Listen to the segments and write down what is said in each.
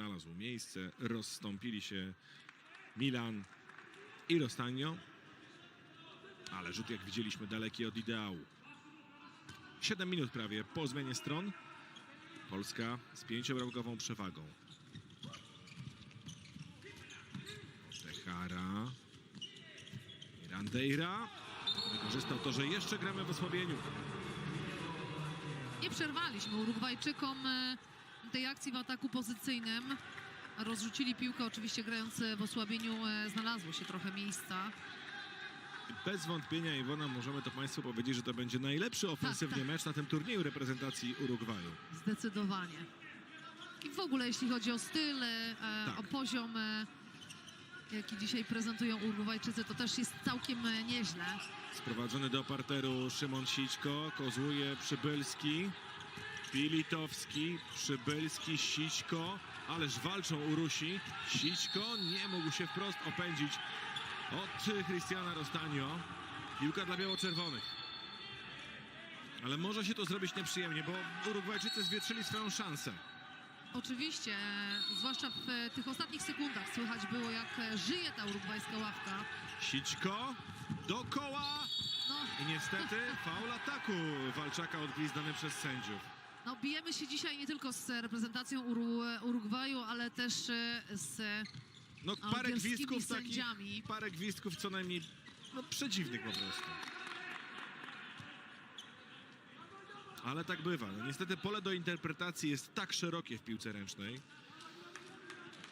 znalazł miejsce. Rozstąpili się Milan i Rostanio. Ale rzut, jak widzieliśmy, daleki od ideału. 7 minut prawie po zmianie stron. Polska z pięciobramkową przewagą. Techara. Mirandeira. Wykorzystał to, że jeszcze gramy w osłabieniu. Nie przerwaliśmy Urugwajczykom e, tej akcji w ataku pozycyjnym. Rozrzucili piłkę, oczywiście grając w osłabieniu e, znalazło się trochę miejsca. Bez wątpienia, Iwona, możemy to Państwu powiedzieć, że to będzie najlepszy ofensywnie tak. mecz na tym turnieju reprezentacji Urugwaju. Zdecydowanie. I w ogóle jeśli chodzi o styl, e, Tak. o poziom, e, jaki dzisiaj prezentują Urugwajczycy, to też jest całkiem nieźle. Sprowadzony do parteru Szymon Sićko, kozłuje Przybylski, Pilitowski, Przybylski, Sićko, ależ walczą Urusi. Sićko nie mógł się wprost opędzić od Christiana Rostanio. Piłka dla biało-czerwonych. Ale może się to zrobić nieprzyjemnie, bo Urugwajczycy zwietrzyli swoją szansę. Oczywiście, zwłaszcza w tych ostatnich sekundach słychać było, jak żyje ta urugwajska ławka. Sićko do koła No, i niestety faul ataku Walczaka odgwizdany przez sędziów. No bijemy się dzisiaj nie tylko z reprezentacją Uru, Urugwaju, ale też e, z No parę gwizdków takich, sędziami. parę gwizdków co najmniej no, przedziwnych po prostu. Ale tak bywa. No, niestety pole do interpretacji jest tak szerokie w piłce ręcznej,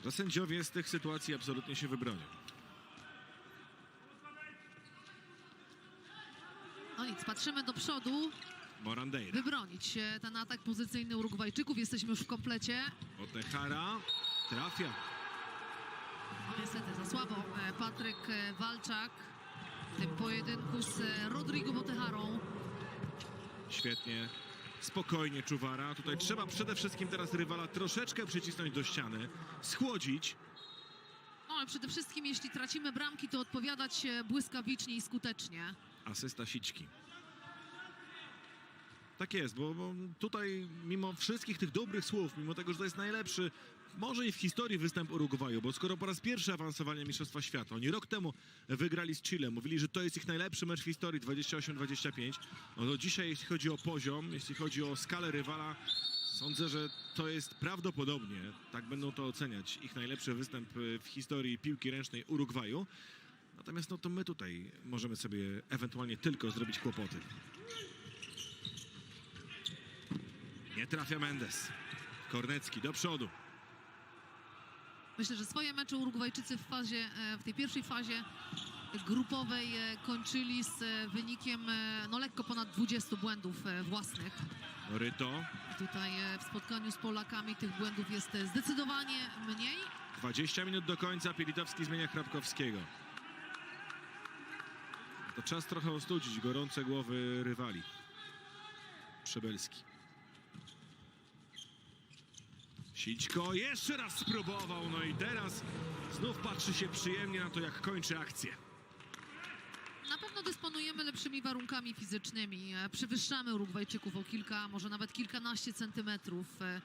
że sędziowie z tych sytuacji absolutnie się wybronią. No nic, patrzymy do przodu, Morandeira, wybronić ten atak pozycyjny Urugwajczyków. Jesteśmy już w komplecie. Otechara, trafia. Niestety za słabo e, Patryk e, Walczak w tym pojedynku z e, Rodrigo Boteharą. Świetnie, spokojnie Czuwara. Tutaj trzeba przede wszystkim teraz rywala troszeczkę przycisnąć do ściany, schłodzić. No ale przede wszystkim jeśli tracimy bramki, to odpowiadać błyskawicznie i skutecznie. asysta Sićki. Tak jest, bo, bo tutaj mimo wszystkich tych dobrych słów, mimo tego, że to jest najlepszy, może i w historii występ Urugwaju, bo skoro po raz pierwszy awansowali Mistrzostwa Świata, oni rok temu wygrali z Chile, mówili, że to jest ich najlepszy mecz w historii, 28-25, no to dzisiaj jeśli chodzi o poziom, jeśli chodzi o skalę rywala, sądzę, że to jest prawdopodobnie, tak będą to oceniać, ich najlepszy występ w historii piłki ręcznej Urugwaju. Natomiast no to my tutaj możemy sobie ewentualnie tylko zrobić kłopoty. Nie trafia Mendes. Kornecki do przodu. Myślę, że swoje mecze Urugwajczycy w fazie, e, w tej pierwszej fazie grupowej e, kończyli z e, wynikiem no lekko ponad 20 błędów własnych. Ryto. Tutaj w spotkaniu z Polakami tych błędów jest zdecydowanie mniej. 20 minut do końca. Pilitowski zmienia Krapkowskiego. To czas trochę ostudzić gorące głowy rywali. Przebelski. Sićko jeszcze raz spróbował, no i teraz znów patrzy się przyjemnie na to, jak kończy akcję. Na pewno dysponujemy lepszymi warunkami fizycznymi. E, Przewyższamy Urugwajczyków o kilka, może nawet kilkanaście centymetrów. E,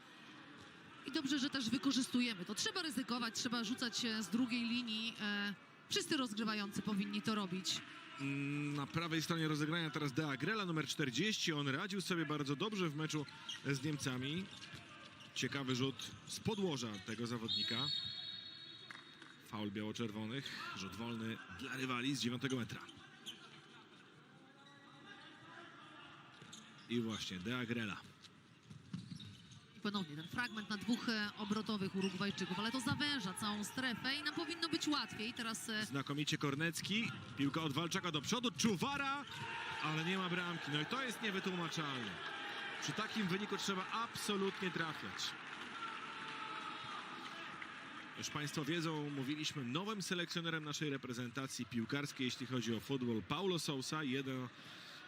I dobrze, że też wykorzystujemy to. Trzeba ryzykować, trzeba rzucać e, z drugiej linii. E, Wszyscy rozgrywający powinni to robić. Mm, Na prawej stronie rozegrania teraz De Agrela, numer 40. On radził sobie bardzo dobrze w meczu z Niemcami. Ciekawy rzut z podłoża tego zawodnika. Faul biało-czerwonych. Rzut wolny dla rywali z 9 metra. I właśnie De Agrela. I ponownie ten fragment na dwóch e, obrotowych Urugwajczyków, ale to zawęża całą strefę i nam powinno być łatwiej. Teraz e, Znakomicie Kornecki. Piłka od Walczaka do przodu. Czuwara, ale nie ma bramki. No i to jest niewytłumaczalne. Przy takim wyniku trzeba absolutnie trafiać. Już Państwo wiedzą, mówiliśmy nowym selekcjonerem naszej reprezentacji piłkarskiej, jeśli chodzi o futbol, Paulo Sousa. Jeden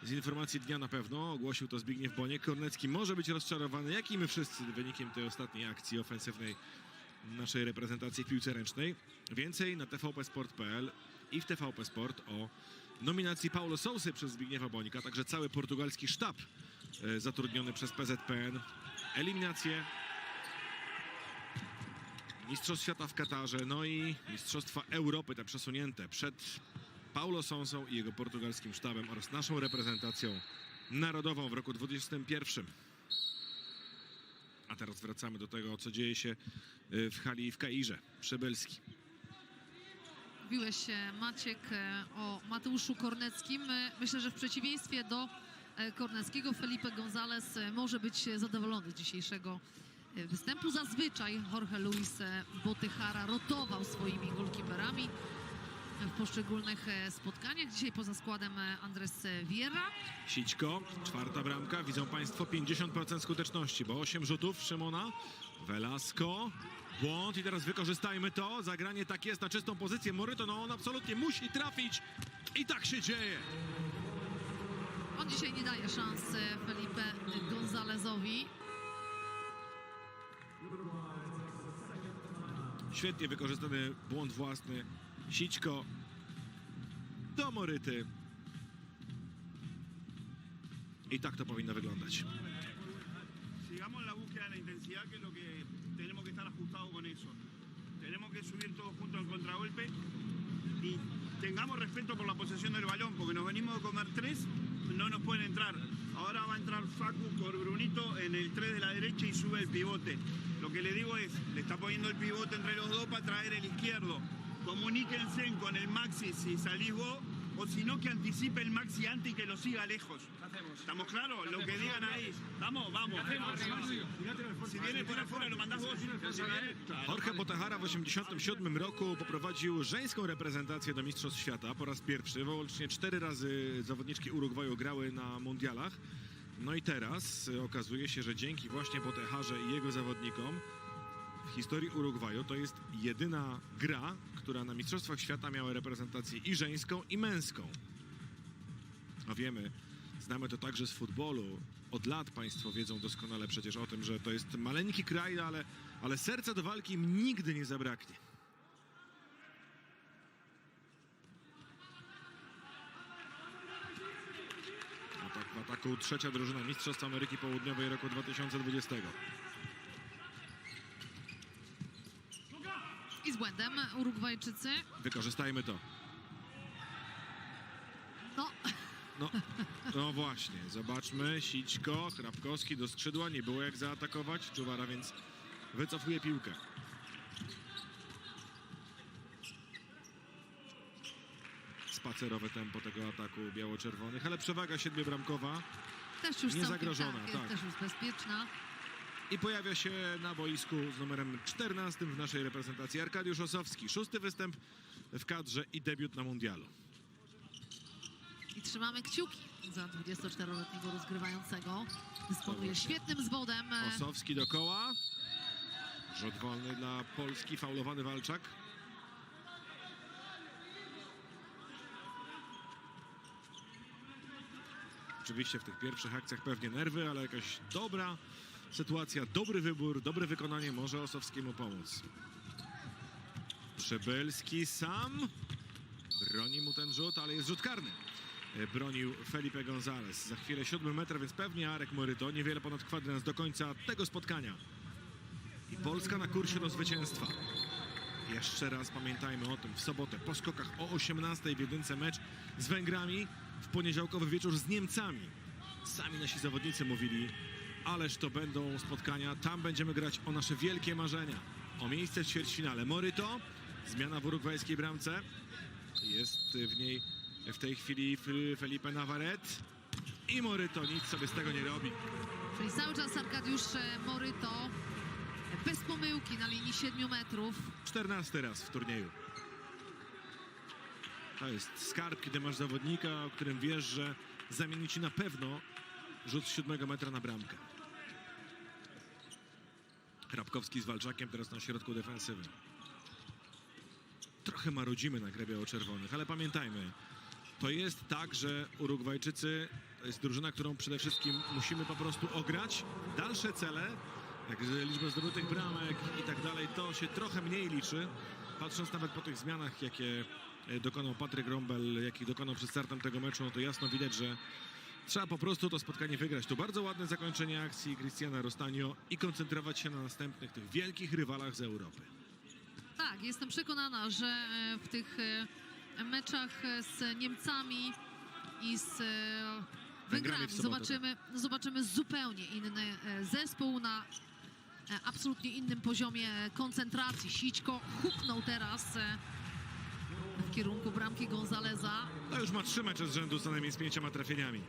z informacji dnia na pewno, ogłosił to Zbigniew Boniek. Kornecki może być rozczarowany, jak i my wszyscy, wynikiem tej ostatniej akcji ofensywnej naszej reprezentacji w piłce ręcznej. Więcej na tvpsport.pl i w TVP Sport o nominacji Paulo Sousy przez Zbigniewa Bonika, także cały portugalski sztab zatrudniony przez PZPN. Eliminacje Mistrzostw Świata w Katarze, no i Mistrzostwa Europy, te przesunięte przed Paulo Sonsą i jego portugalskim sztabem oraz naszą reprezentacją narodową w roku 2021. A teraz wracamy do tego, co dzieje się y, w hali w Kairze, Przybylski. Mówiłeś, e, Maciek, e, o Mateuszu Korneckim. E, Myślę, że w przeciwieństwie do e, Korneckiego, Felipe González e, może być zadowolony z dzisiejszego e, występu. Zazwyczaj Jorge Luis e, Botychara rotował swoimi golkiperami w poszczególnych spotkaniach. Dzisiaj poza składem Andres Vieira. Sićko, czwarta bramka, widzą Państwo 50% skuteczności, bo 8 rzutów Szymona, Velasco, błąd i teraz wykorzystajmy to, zagranie tak jest na czystą pozycję, Moryto, no on absolutnie musi trafić i tak się dzieje. On dzisiaj nie daje szans Felipe Gonzalezowi. Świetnie wykorzystany błąd własny, Sićko do Moryty. I tak to powinno wyglądać. sigamos la búsqueda de la intensidad, que es lo que tenemos que estar ajustados con eso. Tenemos que subir todos juntos al contragolpe y tengamos respeto por la posesión del balón, porque nos venimos de comer tres, no nos pueden entrar. Ahora va a entrar Facu por Brunito en el 3 de la derecha y sube el pivote. Lo que le digo es, le está poniendo el pivote entre los dos para traer el izquierdo. Comuníquense con el Maxi si salís vos, o si no que anticipe el Maxi antes y que lo siga lejos. ¿Estamos claros? Lo que digan ahí. Vamos, vamos. Si viene por afuera lo mandás vos. Jorge Botahara w 1987 roku poprowadził żeńską reprezentację do Mistrzostw Świata po raz pierwszy. Wyłącznie cztery razy zawodniczki Urugwaju grały na mundialach. No i teraz y, okazuje się, że dzięki właśnie Boteharze i jego zawodnikom historii Urugwaju to jest jedyna gra, która na Mistrzostwach Świata miała reprezentację i żeńską, i męską. A wiemy, znamy to także z futbolu. Od lat Państwo wiedzą doskonale przecież o tym, że to jest maleńki kraj, ale, ale serca do walki im nigdy nie zabraknie. Atak w ataku trzecia drużyna Mistrzostw Ameryki Południowej roku 2020. I z błędem Urugwajczycy. Wykorzystajmy to. No, No, no właśnie, zobaczmy. Sićko, Hrabkowski do skrzydła, nie było jak zaatakować. Czuwara więc wycofuje piłkę. Spacerowe tempo tego ataku biało-czerwonych, ale przewaga siedmiobramkowa też już Niezagrożona, całkiem, tak, tak. też już bezpieczna. I pojawia się na boisku z numerem 14 w naszej reprezentacji Arkadiusz Osowski. Szósty występ w kadrze i debiut na mundialu. I trzymamy kciuki za 24-letniego rozgrywającego. Dysponuje świetnym zwodem. Osowski do koła. Rzut wolny dla Polski, faulowany Walczak. Oczywiście w tych pierwszych akcjach pewnie nerwy, ale jakaś dobra sytuacja, dobry wybór, dobre wykonanie może Osowskiemu pomóc. Przybylski sam broni mu ten rzut, ale jest rzut karny. E, Bronił Felipe González. Za chwilę siódmy metr, więc pewnie Arek Moryto. Niewiele ponad kwadrans do końca tego spotkania. I Polska na kursie do zwycięstwa. Jeszcze raz pamiętajmy o tym. W sobotę po skokach o 18 w jedynce mecz z Węgrami. W poniedziałkowy wieczór z Niemcami. Sami nasi zawodnicy mówili, ależ to będą spotkania. Tam będziemy grać o nasze wielkie marzenia. O miejsce w ćwierćfinale. Moryto, zmiana w urugwajskiej bramce. Jest w niej w tej chwili Felipe Navarret. I Moryto nic sobie z tego nie robi. Czyli cały czas Arkadiusz Moryto bez pomyłki na linii 7 metrów. 14 raz w turnieju. To jest skarb, kiedy masz zawodnika, o którym wiesz, że zamieni ci na pewno rzut z 7 metra na bramkę. Hrabkowski z Walczakiem teraz na środku defensywy. Trochę marudzimy na grę biało-czerwonych, ale pamiętajmy, to jest tak, że Urugwajczycy to jest drużyna, którą przede wszystkim musimy po prostu ograć. Dalsze cele, jak liczba zdobytych bramek i tak dalej, to się trochę mniej liczy. Patrząc nawet po tych zmianach, jakie dokonał Patryk Rombel, jakich dokonał przed startem tego meczu, no to jasno widać, że trzeba po prostu to spotkanie wygrać. Tu bardzo ładne zakończenie akcji Cristiana Rostanio i koncentrować się na następnych tych wielkich rywalach z Europy. Tak, jestem przekonana, że e, w tych e, meczach e, z Niemcami i z Węgrami zobaczymy, zobaczymy zupełnie inny zespół na absolutnie innym poziomie koncentracji. Sićko huknął teraz w kierunku bramki. Już ma trzy mecze z rzędu co najmniej z pięcioma trafieniami.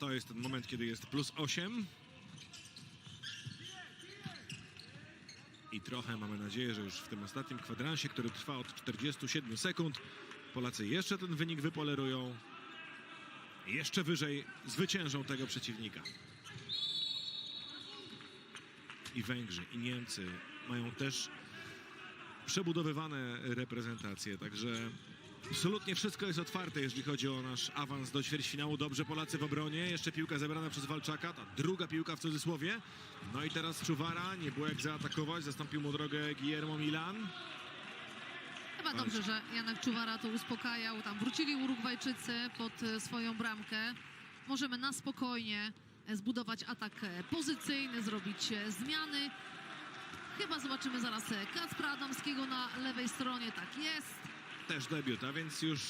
To jest ten moment, kiedy jest plus 8. I trochę mamy nadzieję, że już w tym ostatnim kwadransie, który trwa od 47 sekund, Polacy jeszcze ten wynik wypolerują. Jeszcze wyżej zwyciężą tego przeciwnika. I Węgrzy, i Niemcy mają też przebudowywane reprezentacje, także absolutnie wszystko jest otwarte, jeżeli chodzi o nasz awans do ćwierćfinału. Dobrze Polacy w obronie, jeszcze piłka zebrana przez Walczaka, ta druga piłka w cudzysłowie. No i teraz Czuwara, nie było jak zaatakować, zastąpił mu drogę Guillermo Milan. Chyba Oj. dobrze, że Janek Czuwara to uspokajał. Tam wrócili Urugwajczycy pod e, swoją bramkę. Możemy na spokojnie zbudować atak e, pozycyjny, zrobić e, zmiany. Chyba zobaczymy zaraz e, Kacpra Adamskiego na lewej stronie. Tak jest. Też debiut, a więc już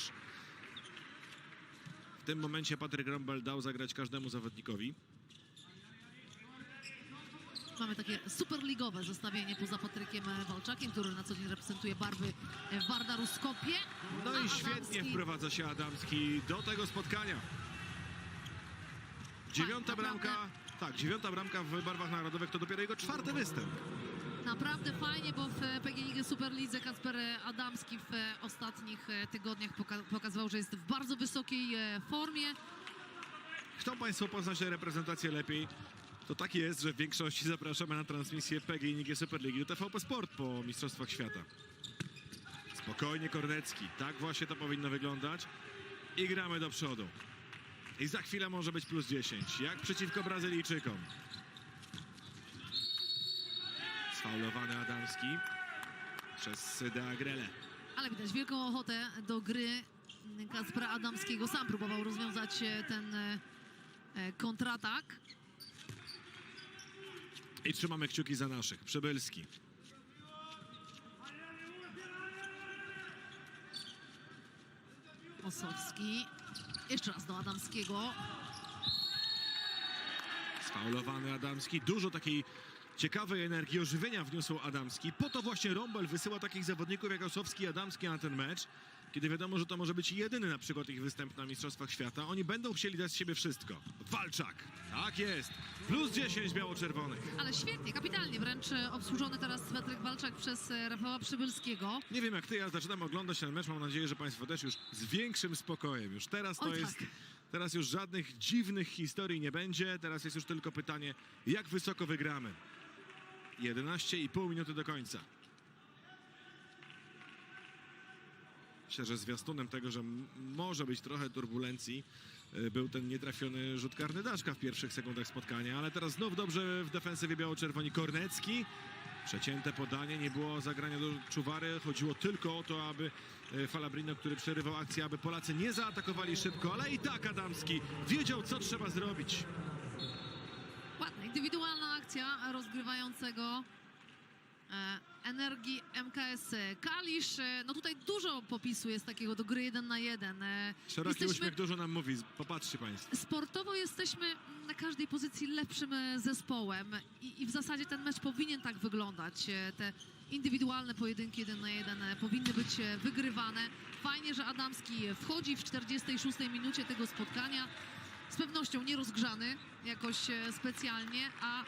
w tym momencie Patryk Rombel dał zagrać każdemu zawodnikowi. Mamy takie superligowe zestawienie poza Patrykiem e, Walczakiem, który na co dzień reprezentuje barwy e, Warda Skopie. No i świetnie wprowadza się Adamski do tego spotkania. Dziewiąta Tak, bramka, tak, dziewiąta bramka w barwach narodowych to dopiero jego czwarty występ. Naprawdę fajnie, bo w PGNiG Superlidze Kacper Adamski w ostatnich e, tygodniach poka- pokazywał, że jest w bardzo wysokiej e, formie. Chcą Państwo poznać reprezentację lepiej? To tak jest, że w większości zapraszamy na transmisję PGNiG Superligi do TVP Sport po Mistrzostwach Świata. Spokojnie Kornecki, tak właśnie to powinno wyglądać. I gramy do przodu. I za chwilę może być plus 10, jak przeciwko Brazylijczykom. Sfaulowany Adamski przez De Agrele. Ale widać wielką ochotę do gry Kacpra Adamskiego. Sam próbował rozwiązać ten e, e, kontratak. I trzymamy kciuki za naszych. Przebylski. Osowski. Jeszcze raz do Adamskiego. Sfaulowany Adamski. Dużo takiej ciekawej energii, ożywienia wniósł Adamski. Po to właśnie Rombel wysyła takich zawodników jak Osowski i Adamski na ten mecz, kiedy wiadomo, że to może być jedyny na przykład ich występ na Mistrzostwach Świata. Oni będą chcieli dać z siebie wszystko. Walczak. Tak jest. Plus 10 biało-czerwonych. Ale świetnie, kapitalnie. Wręcz e, obsłużony teraz Patryk Walczak przez e, Rafała Przybylskiego. Nie wiem jak ty, ja zaczynam oglądać ten mecz. Mam nadzieję, że Państwo też już z większym spokojem. Już teraz to tak. jest. Teraz już żadnych dziwnych historii nie będzie. Teraz jest już tylko pytanie, jak wysoko wygramy. 11,5 minuty do końca. Myślę, że zwiastunem tego, że może być trochę turbulencji, y, był ten nietrafiony rzut karny Daszka w pierwszych sekundach spotkania, ale teraz znów dobrze w defensywie biało-czerwoni Kornecki. Przecięte podanie, nie było zagrania do Czuwary. Chodziło tylko o to, aby e, Falabrino, który przerywał akcję, aby Polacy nie zaatakowali szybko, ale i tak Adamski wiedział, co trzeba zrobić. Ładna, indywidualna akcja rozgrywającego e, energii MKS Kalisz. E, no tutaj dużo popisu jest takiego do gry 1 na 1. E, Szeroki jesteśmy, uśmiech dużo nam mówi. Popatrzcie Państwo. Sportowo jesteśmy na każdej pozycji lepszym zespołem i, i w zasadzie ten mecz powinien tak wyglądać. Te indywidualne pojedynki 1 na 1 e, powinny być wygrywane. Fajnie, że Adamski wchodzi w 46 minucie tego spotkania. Z pewnością nierozgrzany jakoś e, specjalnie, a,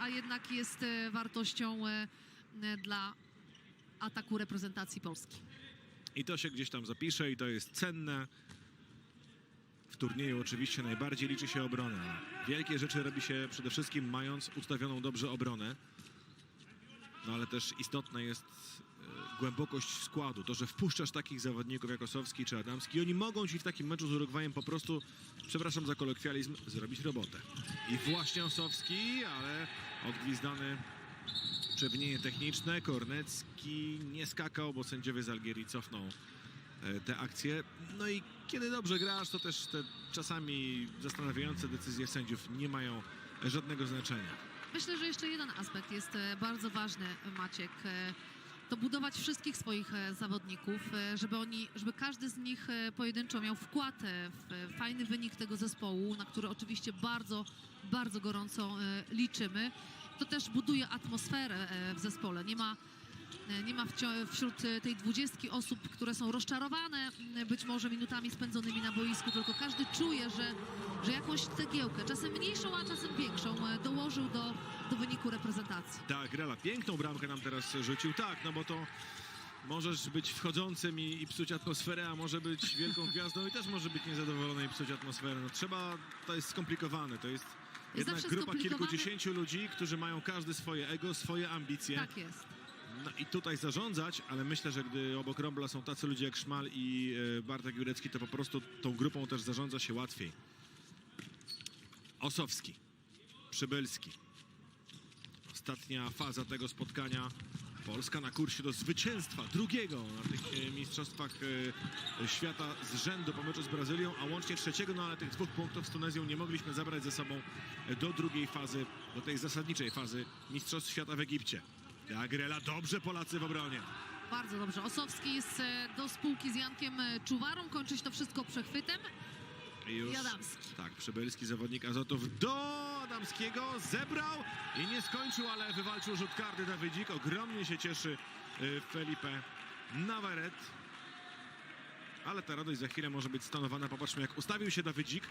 a jednak jest e, wartością e, e, dla ataku reprezentacji Polski. I to się gdzieś tam zapisze i to jest cenne. W turnieju oczywiście najbardziej liczy się obrona. Wielkie rzeczy robi się przede wszystkim mając ustawioną dobrze obronę. No ale też istotna jest głębokość składu. To, że wpuszczasz takich zawodników jak Osowski czy Adamski. Oni mogą ci w takim meczu z Urugwajem po prostu, przepraszam za kolokwializm, zrobić robotę. I właśnie Osowski, ale odgwizdany przewinienie techniczne. Kornecki nie skakał, bo sędziowie z Algierii cofną e, te akcje. No i kiedy dobrze grasz, to też te czasami zastanawiające decyzje sędziów nie mają żadnego znaczenia. Myślę, że jeszcze jeden aspekt jest e, bardzo ważny, Maciek. To budować wszystkich swoich e, zawodników, e, żeby oni, żeby każdy z nich e, pojedynczo miał wkład w fajny wynik tego zespołu, na który oczywiście bardzo, bardzo gorąco liczymy. To też buduje atmosferę w zespole. Nie ma Nie ma wśród e, tej dwudziestki osób, które są rozczarowane być może minutami spędzonymi na boisku, tylko każdy czuje, że, że jakąś cegiełkę, czasem mniejszą, a czasem większą, e, dołożył do, do wyniku reprezentacji. Tak, Grela piękną bramkę nam teraz rzucił. Tak, no bo to możesz być wchodzącym i, i psuć atmosferę, a może być wielką gwiazdą i też może być niezadowolony i psuć atmosferę. No trzeba, to jest skomplikowane. To jest jednak zawsze grupa kilkudziesięciu ludzi, którzy mają każdy swoje ego, swoje ambicje. Tak jest. No i tutaj zarządzać, ale myślę, że gdy obok Rombla są tacy ludzie jak Szmal i e, Bartek Jurecki, to po prostu tą grupą też zarządza się łatwiej. Osowski, Przybylski. Ostatnia faza tego spotkania. Polska na kursie do zwycięstwa drugiego na tych e, mistrzostwach e, świata z rzędu po meczu z Brazylią, a łącznie trzeciego, no ale tych dwóch punktów z Tunezją nie mogliśmy zabrać ze sobą do drugiej fazy, do tej zasadniczej fazy Mistrzostw Świata w Egipcie. Agrela, dobrze Polacy w obronie. Bardzo dobrze. Osowski jest e, do spółki z Jankiem e, Czuwarą. Kończy się to wszystko przechwytem. I już, I Adamski. Tak, przybylski zawodnik Azotów do Adamskiego zebrał i nie skończył, ale wywalczył rzut karty Dawidzik. Ogromnie się cieszy y, Felipe Navarret. Ale ta radość za chwilę może być stanowana. Popatrzmy, jak ustawił się Dawidzik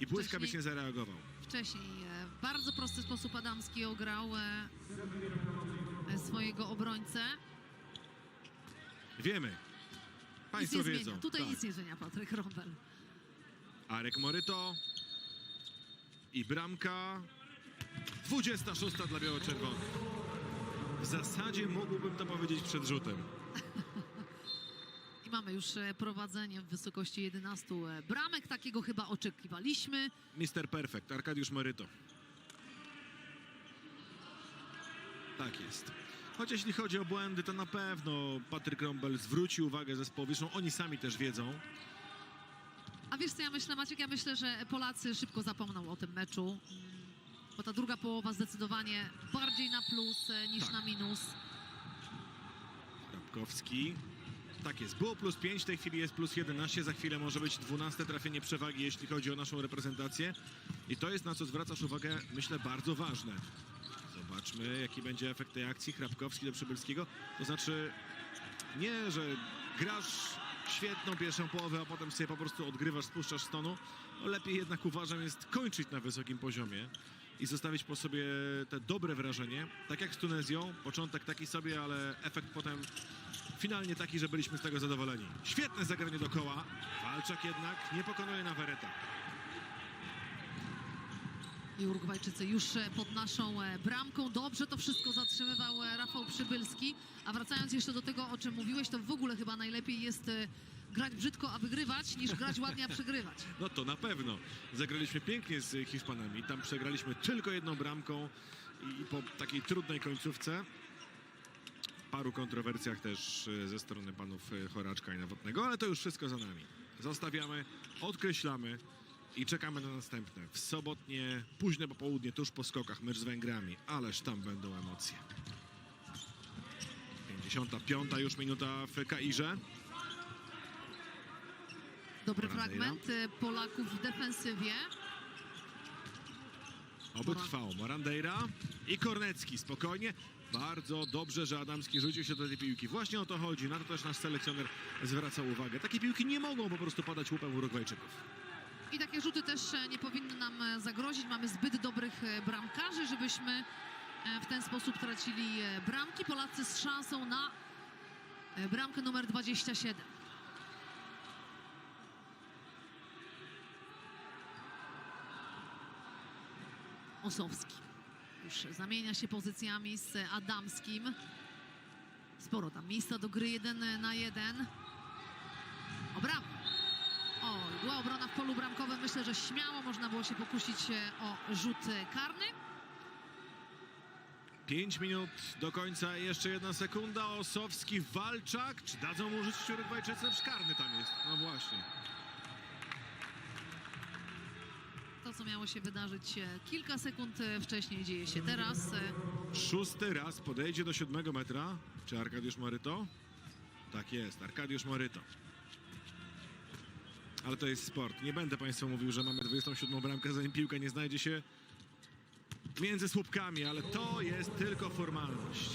i błyskawicznie zareagował. Wcześniej e, w bardzo prosty sposób Adamski ograł e, e, swojego obrońcę. Wiemy. Nic Państwo nie wiedzą. zmienia. Tutaj tak. nic nie zmienia Patryk Rombel. Arek Moryto i bramka 26 dla biało-czerwonych. W zasadzie mógłbym to powiedzieć przed rzutem. Mamy już e, prowadzenie w wysokości 11 e, bramek. Takiego chyba oczekiwaliśmy. Mister Perfect, Arkadiusz Moryto. Tak jest. Choć jeśli chodzi o błędy, to na pewno Patryk Rombel zwróci uwagę zespołowi. Zresztą oni sami też wiedzą. A wiesz co ja myślę, Maciek? Ja myślę, że Polacy szybko zapomną o tym meczu. Bo ta druga połowa zdecydowanie bardziej na plus e, niż Tak. na minus. Rabkowski. Tak jest. Było plus 5, w tej chwili jest plus 11. Za chwilę może być 12 trafienie przewagi, jeśli chodzi o naszą reprezentację. I to jest na co zwracasz uwagę, myślę, bardzo ważne. Zobaczmy, jaki będzie efekt tej akcji. Hrabkowski do Przybylskiego. To znaczy, nie, że grasz świetną pierwszą połowę, a potem sobie po prostu odgrywasz, spuszczasz z tonu. No, lepiej jednak uważam jest kończyć na wysokim poziomie i zostawić po sobie te dobre wrażenie. Tak jak z Tunezją, początek taki sobie, ale efekt potem finalnie taki, że byliśmy z tego zadowoleni. Świetne zagranie do koła. Walczak jednak nie pokonuje Navarreta. I Urugwajczycy już e, pod naszą e, bramką. Dobrze to wszystko zatrzymywał e, Rafał Przybylski. A wracając jeszcze do tego, o czym mówiłeś, to w ogóle chyba najlepiej jest grać brzydko, a wygrywać, niż grać ładnie, a przegrywać. No to na pewno. Zagraliśmy pięknie z Hiszpanami. Tam przegraliśmy tylko jedną bramką i po takiej trudnej końcówce. Paru kontrowersjach też e, ze strony panów e, Choraczka i Nowotnego, ale to już wszystko za nami. Zostawiamy, odkreślamy i czekamy na następne. W sobotnie, późne popołudnie, tuż po skokach, mecz z Węgrami. Ależ tam będą emocje. 55 już minuta w Kairze. Dobry Morandeira. fragment e, Polaków w defensywie. Oby trwało. Morandeira i Kornecki. Spokojnie. Bardzo dobrze, że Adamski rzucił się do tej piłki. Właśnie o to chodzi. Na to też nasz selekcjoner zwraca uwagę. Takie piłki nie mogą po prostu padać łupem Urugwajczyków. I takie rzuty też e, nie powinny nam e, zagrozić. Mamy zbyt dobrych e, bramkarzy, żebyśmy w ten sposób tracili bramki. Polacy z szansą na bramkę numer 27. Osowski już zamienia się pozycjami z Adamskim. Sporo tam miejsca do gry jeden na jeden. Obrama. O, była obrona w polu bramkowym. Myślę, że śmiało można było się pokusić e, o rzut karny. 5 minut do końca. Jeszcze jedna sekunda. Osowski, Walczak. Czy dadzą mu rzucić Urugwajczycy? Szkarny tam jest. No właśnie. Co miało się wydarzyć e, kilka sekund e, wcześniej, dzieje się teraz. E, Szósty raz podejdzie do siódmego metra. Czy Arkadiusz Moryto? Tak jest, Arkadiusz Moryto. Ale to jest sport. Nie będę Państwu mówił, że mamy 27 bramkę, zanim piłka nie znajdzie się między słupkami, ale to jest tylko formalność.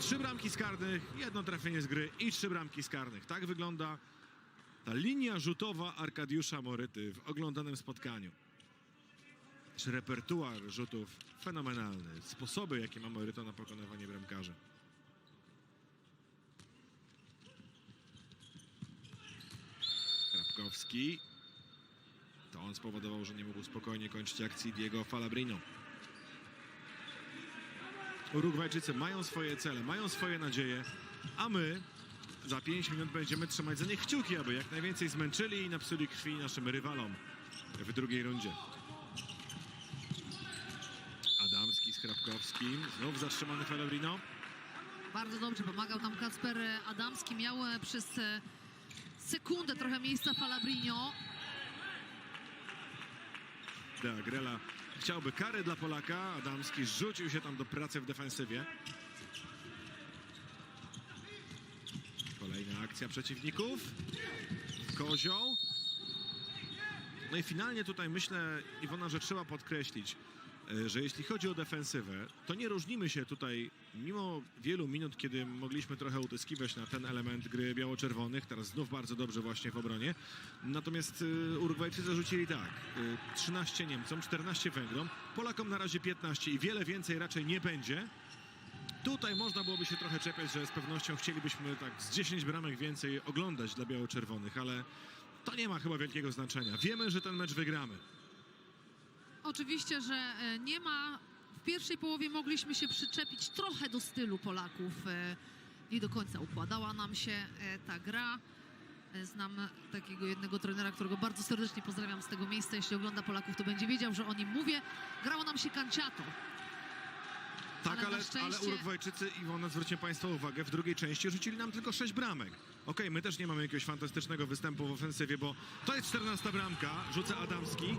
Trzy bramki z karnych, jedno trafienie z gry i trzy bramki z karnych. Tak wygląda ta linia rzutowa Arkadiusza Moryty w oglądanym spotkaniu. Repertuar rzutów fenomenalny. Sposoby, jakie ma Moryto na pokonywanie bramkarzy. Krapkowski. To on spowodował, że nie mógł spokojnie kończyć akcji Diego Falabrino. Urugwajczycy mają swoje cele, mają swoje nadzieje, a my za 5 minut będziemy trzymać za nich kciuki, aby jak najwięcej zmęczyli i napsuli krwi naszym rywalom w drugiej rundzie. Adamski z Chrapkowskim. Znów zatrzymany Falabrino. Bardzo dobrze pomagał tam Kacper Adamski. Miał przez sekundę trochę miejsca Falabrinho. Da, Grela chciałby kary dla Polaka. Adamski rzucił się tam do pracy w defensywie. Akcja przeciwników. Kozioł. No i finalnie tutaj myślę, Iwona, że trzeba podkreślić, e, że jeśli chodzi o defensywę, to nie różnimy się tutaj, mimo wielu minut, kiedy mogliśmy trochę utyskiwać na ten element gry biało-czerwonych, teraz znów bardzo dobrze właśnie w obronie. Natomiast y, Urugwajczycy rzucili tak, y, 13 Niemcom, 14 Węgrom, Polakom na razie 15 i wiele więcej raczej nie będzie. Tutaj można byłoby się trochę czepiać, że z pewnością chcielibyśmy tak z 10 bramek więcej oglądać dla biało-czerwonych, ale to nie ma chyba wielkiego znaczenia. Wiemy, że ten mecz wygramy. Oczywiście, że e, nie ma. W pierwszej połowie mogliśmy się przyczepić trochę do stylu Polaków. Nie do końca układała nam się e, ta gra. E, Znam takiego jednego trenera, którego bardzo serdecznie pozdrawiam z tego miejsca. Jeśli ogląda Polaków, to będzie wiedział, że o nim mówię. Grało nam się kanciato. Tak, Ale na ale, ale szczęście- Urugwajczycy, Iwona, zwróćcie Państwo uwagę, w drugiej części rzucili nam tylko 6 bramek. Okej, my też nie mamy jakiegoś fantastycznego występu w ofensywie, bo to jest 14 bramka, rzuca Adamski.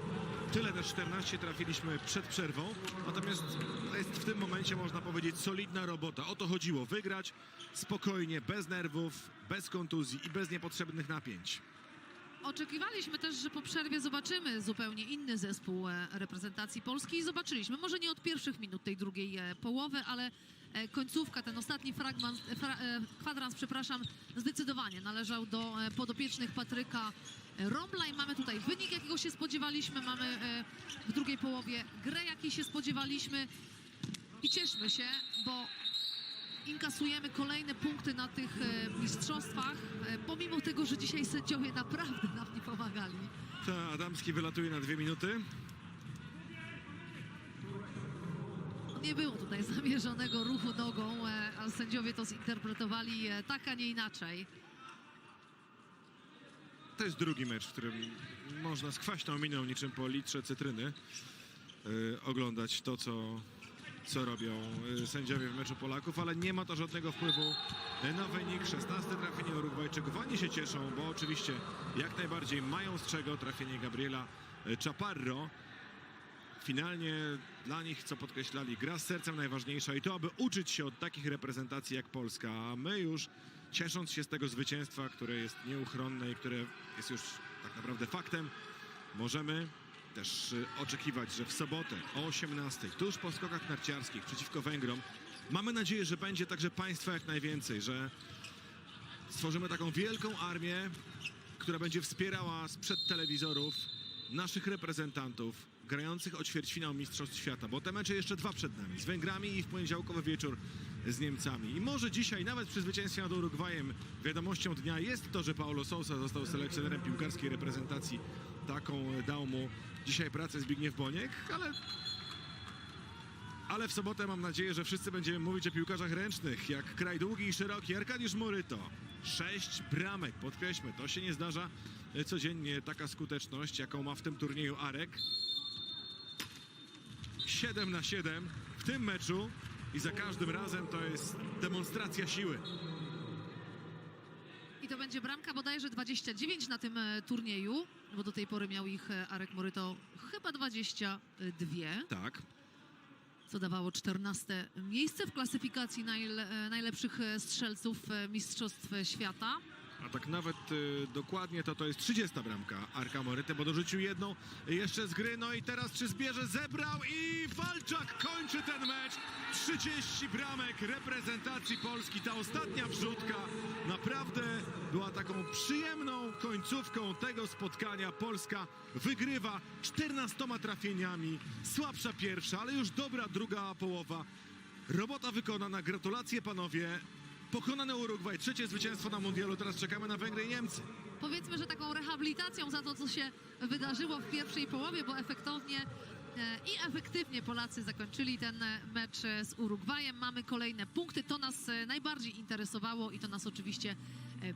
Tyle też 14 trafiliśmy przed przerwą. Natomiast to jest w tym momencie, można powiedzieć, solidna robota. O to chodziło, wygrać spokojnie, bez nerwów, bez kontuzji i bez niepotrzebnych napięć. Oczekiwaliśmy też, że po przerwie zobaczymy zupełnie inny zespół e, reprezentacji Polski i zobaczyliśmy. Może nie od pierwszych minut tej drugiej e, połowy, ale e, końcówka, ten ostatni fragment, fra, kwadrans, przepraszam, zdecydowanie należał do podopiecznych Patryka Romla i mamy tutaj wynik, jakiego się spodziewaliśmy, mamy w drugiej połowie grę, jakiej się spodziewaliśmy i cieszmy się, bo inkasujemy kolejne punkty na tych e, mistrzostwach, e, pomimo tego, że dzisiaj sędziowie naprawdę nam nie pomagali. Ta Adamski wylatuje na dwie minuty. Nie było tutaj zamierzonego ruchu nogą, e, a sędziowie to zinterpretowali tak, a nie inaczej. To jest drugi mecz, w którym można z kwaśną miną, niczym po litrze cytryny, y, oglądać to, co, co robią y, sędziowie w meczu Polaków, ale nie ma to żadnego wpływu na wynik. 16 trafienie Urugwajczyków. Oni się cieszą, bo oczywiście jak najbardziej mają z czego trafienie Gabriela y, Chaparro. Finalnie dla nich, co podkreślali, gra z sercem najważniejsza i to, aby uczyć się od takich reprezentacji jak Polska. A my już, ciesząc się z tego zwycięstwa, które jest nieuchronne i które jest już tak naprawdę faktem, możemy też y, oczekiwać, że w sobotę o 18, tuż po skokach narciarskich przeciwko Węgrom, mamy nadzieję, że będzie także państwa jak najwięcej, że stworzymy taką wielką armię, która będzie wspierała sprzed telewizorów naszych reprezentantów grających o ćwierćfinał Mistrzostw Świata, bo te mecze jeszcze dwa przed nami, z Węgrami i w poniedziałkowy wieczór z Niemcami. I może dzisiaj, nawet przy zwycięstwie nad Urugwajem, wiadomością dnia jest to, że Paulo Sousa został selekcjonerem piłkarskiej reprezentacji. Taką dał mu dzisiaj pracę Zbigniew Boniek, ale ale w sobotę mam nadzieję, że wszyscy będziemy mówić o piłkarzach ręcznych, jak kraj długi i szeroki. Arkadiusz Moryto. Sześć bramek, podkreślmy, to się nie zdarza e, codziennie taka skuteczność, jaką ma w tym turnieju Arek. 7 na 7 w tym meczu i za każdym razem to jest demonstracja siły. Będzie bramka bodajże 29 na tym e, turnieju, bo do tej pory miał ich e, Arek Moryto chyba 22, Tak. co dawało 14 miejsce w klasyfikacji e, najlepszych strzelców Mistrzostw Świata. A tak nawet y, dokładnie to to jest 30 bramka Arka Moryty, bo dorzucił jedną jeszcze z gry. No i teraz czy zbierze, zebrał i Walczak kończy ten mecz. 30 bramek reprezentacji Polski. Ta ostatnia wrzutka naprawdę była taką przyjemną końcówką tego spotkania. Polska wygrywa 14 trafieniami. Słabsza pierwsza, ale już dobra druga połowa. Robota wykonana. Gratulacje panowie. Pokonany Urugwaj, trzecie zwycięstwo na mundialu, teraz czekamy na Węgry i Niemcy. Powiedzmy, że taką rehabilitacją za to, co się wydarzyło w pierwszej połowie, bo efektownie e, i efektywnie Polacy zakończyli ten e, mecz e, z Urugwajem. Mamy kolejne punkty. To nas najbardziej interesowało i to nas oczywiście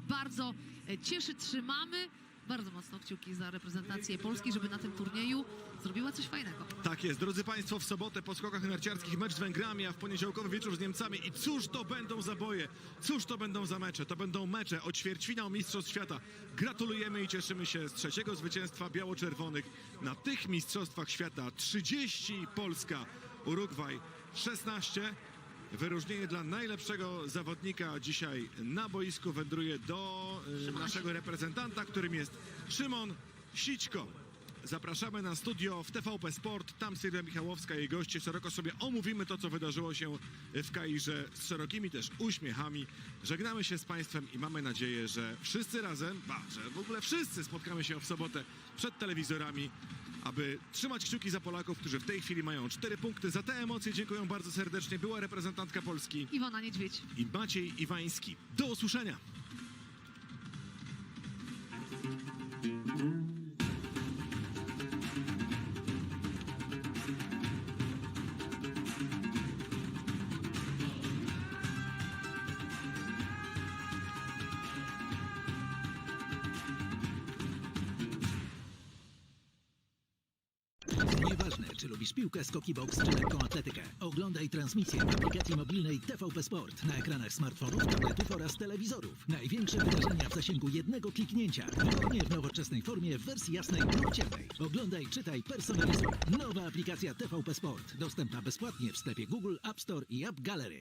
bardzo cieszy. Trzymamy bardzo mocno kciuki za reprezentację Polski, żeby na tym turnieju zrobiła coś fajnego. Tak jest, drodzy Państwo, w sobotę po skokach narciarskich mecz z Węgrami, a w poniedziałkowy wieczór z Niemcami. I cóż to będą za boje, cóż to będą za mecze? To będą mecze o ćwierćfinał Mistrzostw Świata. Gratulujemy i cieszymy się z trzeciego zwycięstwa biało-czerwonych na tych Mistrzostwach Świata. 30 Polska, Urugwaj 16. Wyróżnienie dla najlepszego zawodnika dzisiaj na boisku wędruje do y, naszego reprezentanta, którym jest Szymon Sićko. Zapraszamy na studio w TVP Sport. Tam Sylwia Michałowska i jej goście. Szeroko sobie omówimy to, co wydarzyło się w Kairze z szerokimi też uśmiechami. Żegnamy się z Państwem i mamy nadzieję, że wszyscy razem, ba, że w ogóle wszyscy spotkamy się w sobotę przed telewizorami, aby trzymać kciuki za Polaków, którzy w tej chwili mają cztery punkty. Za te emocje dziękuję bardzo serdecznie. Była reprezentantka Polski Iwona Niedźwiedź. i Maciej Iwański. Do usłyszenia. Skoki, boks czy lekką atletykę. Oglądaj transmisję w aplikacji mobilnej TVP Sport na ekranach smartfonów, tabletów oraz telewizorów. Największe wydarzenia w zasięgu jednego kliknięcia. Wygodnie w nowoczesnej formie w wersji jasnej lub ciemnej. Oglądaj, czytaj, personalizuj. Nowa aplikacja TVP Sport. Dostępna bezpłatnie w sklepie Google, App Store i App Gallery.